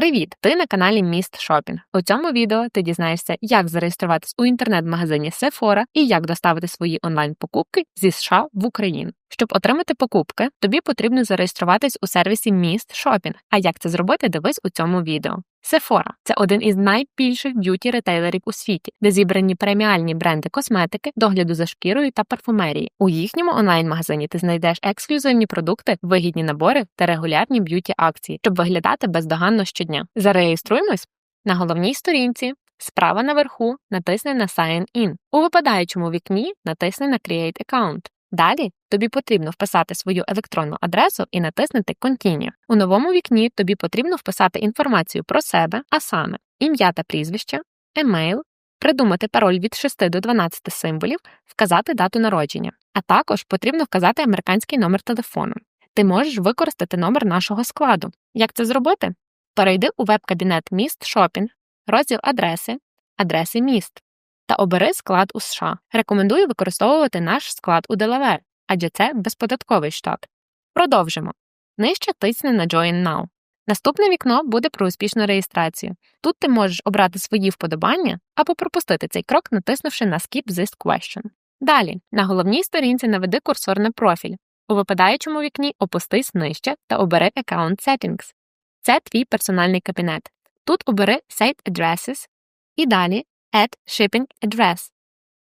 Привіт! Ти на каналі Міст Шопінг. У цьому відео ти дізнаєшся, як зареєструватись у інтернет-магазині Sephora і як доставити свої онлайн-покупки зі США в Україну. Щоб отримати покупки, тобі потрібно зареєструватись у сервісі Міст Шопінг. А як це зробити, дивись у цьому відео. Sephora – це один із найбільших б'юті ретейлерів у світі, де зібрані преміальні бренди косметики, догляду за шкірою та парфумерії. У їхньому онлайн-магазині ти знайдеш ексклюзивні продукти, вигідні набори та регулярні б'юті акції, щоб виглядати бездоганно щодня. Зареєструємось на головній сторінці. Справа наверху натисни на Sign In. У випадаючому вікні натисни на Create Account. Далі тобі потрібно вписати свою електронну адресу і натиснути Continue. У новому вікні тобі потрібно вписати інформацію про себе, а саме ім'я та прізвище, емейл, придумати пароль від 6 до 12 символів, вказати дату народження, а також потрібно вказати американський номер телефону. Ти можеш використати номер нашого складу. Як це зробити? Перейди у веб-кабінет міст Шопінг, розділ адреси, адреси міст та обери склад у США. Рекомендую використовувати наш склад у Делавер, адже це безподатковий штат. Продовжимо. Нижче тисни на Join Now. Наступне вікно буде про успішну реєстрацію. Тут ти можеш обрати свої вподобання або пропустити цей крок, натиснувши на Skip this question. Далі, на головній сторінці наведи курсор на профіль. У випадаючому вікні опустись нижче та обери Account Settings. Це твій персональний кабінет. Тут обери Site Addresses і далі Add Shipping Address.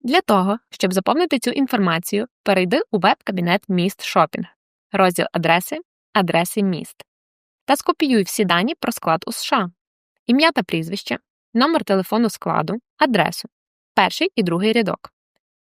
Для того, щоб заповнити цю інформацію, перейди у веб-кабінет Міст Шопінг, розділ адреси, адреси міст та скопіюй всі дані про склад у США, ім'я та прізвище, номер телефону складу, адресу, перший і другий рядок,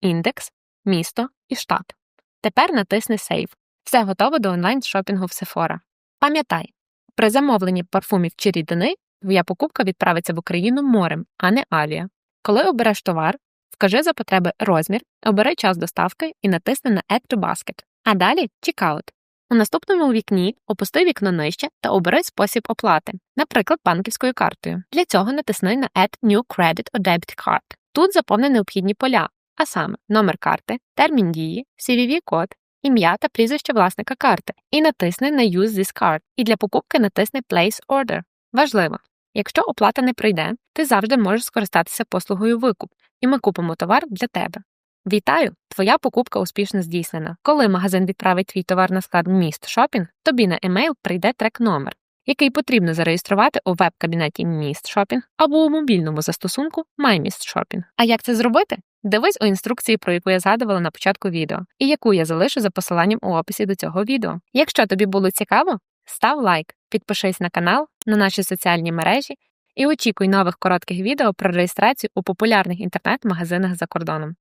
індекс, місто і штат. Тепер натисни Save. Все готово до онлайн-шопінгу в Sephora. Пам'ятай, при замовленні парфумів чи рідини твоя покупка відправиться в Україну морем, а не авіа. Коли обереш товар, вкажи за потреби розмір, обери час доставки і натисни на Add to Basket. А далі Checkout. У наступному вікні опусти вікно нижче та обери спосіб оплати, наприклад, банківською картою. Для цього натисни на Add New Credit or Debit Card. Тут заповни необхідні поля, а саме номер карти, термін дії, CVV-код, ім'я та прізвище власника карти, і натисни на Use this card. І для покупки натисни Place Order. Важливо! Якщо оплата не прийде, ти завжди можеш скористатися послугою викуп, і ми купимо товар для тебе. Вітаю! Твоя покупка успішно здійснена. Коли магазин відправить твій товар на склад міст Шопінг, тобі на емейл прийде трек-номер, який потрібно зареєструвати у веб-кабінеті Міст Шопінг або у мобільному застосунку MyMist Shopping. А як це зробити? Дивись у інструкції, про яку я згадувала на початку відео, і яку я залишу за посиланням у описі до цього відео. Якщо тобі було цікаво, став лайк, підпишись на канал, на наші соціальні мережі і очікуй нових коротких відео про реєстрацію у популярних інтернет-магазинах за кордоном.